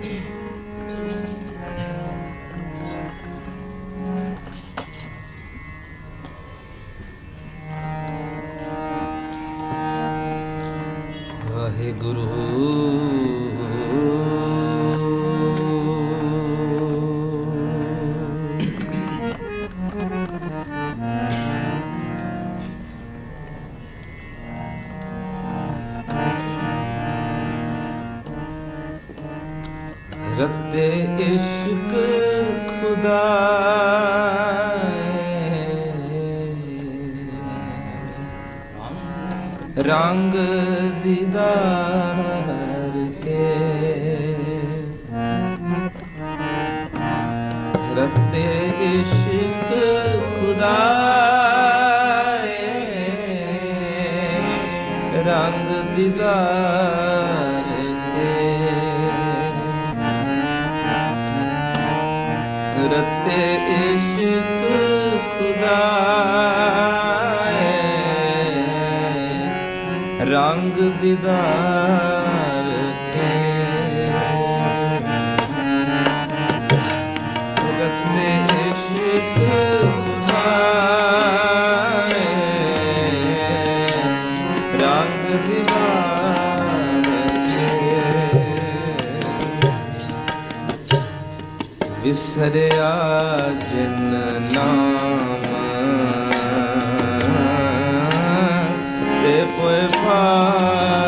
嗯。रद्द इश्क खुदा रंग दीदार के रद्द इश्क खुदा रंग दीदार ਹਜ਼ਰਤ ਇਸ਼ਕ ਖੁਦਾ ਰੰਗ ਦਿਦਾ ਵਿਸਰਿਆ ਜਨ ਨਾਮ ਤੇ ਪਏ ਪਾ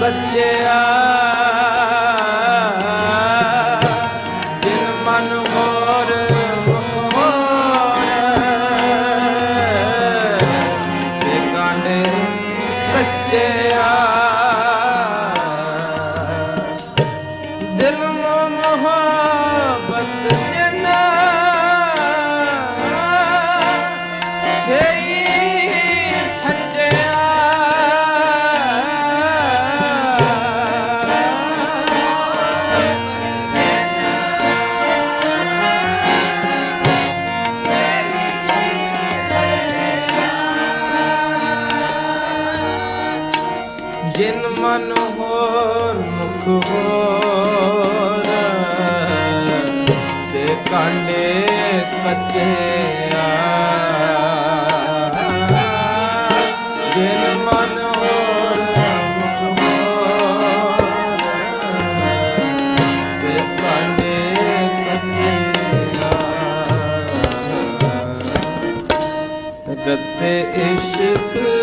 ਕੱਚਿਆ ਰੱਤੇ ਇਸ਼ਕ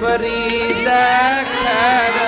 ફરી દેખ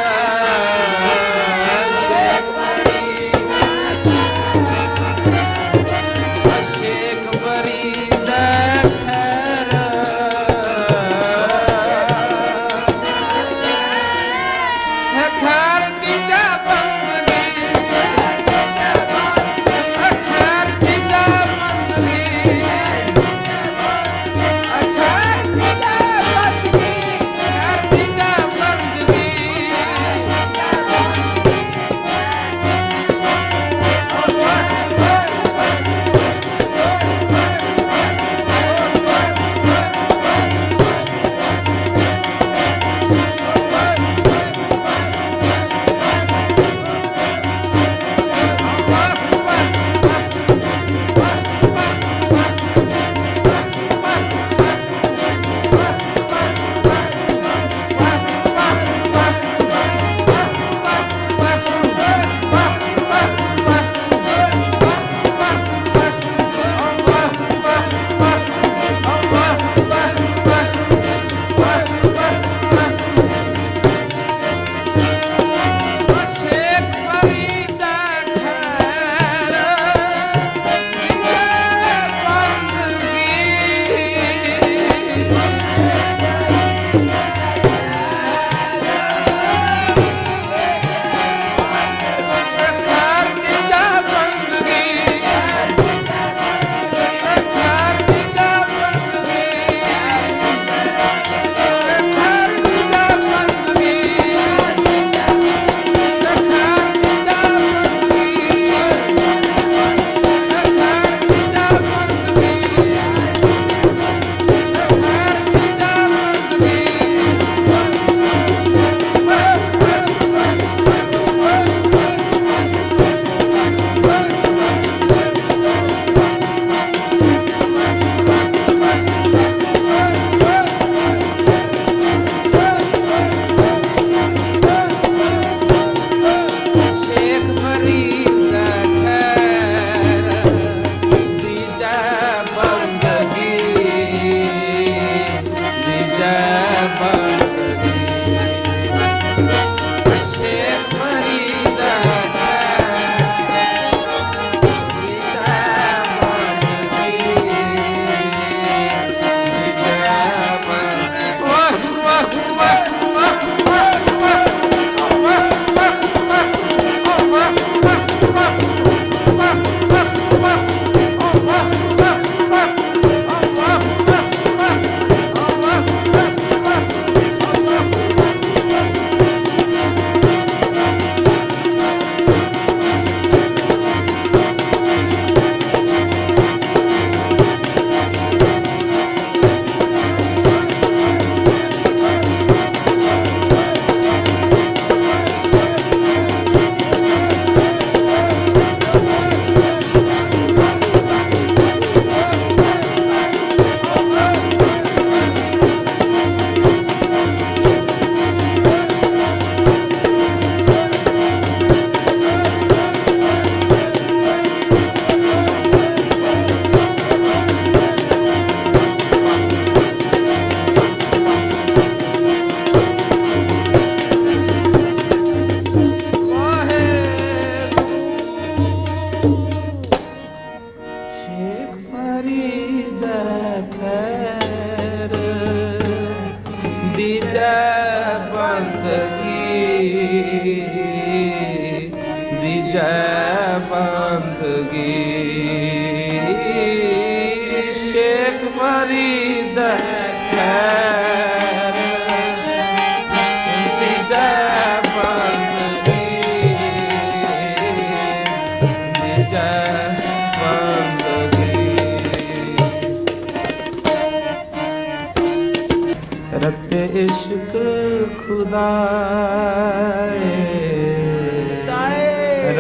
ਜੈ ਬੰਦਗੀ ਸ਼ੇਖ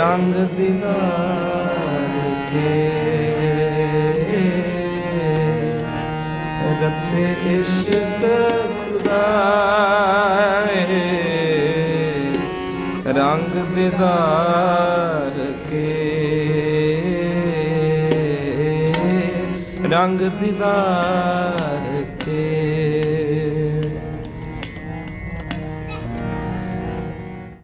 ਰੰਗ ਦੀਵਾਰ ਕੇ। ਰਤੇ ਇਸ਼ਕ ਖੁਦਾਏ। ਰੰਗ ਦੀਦਾਰ ਕੇ। ਰੰਗ ਦੀਦਾਰ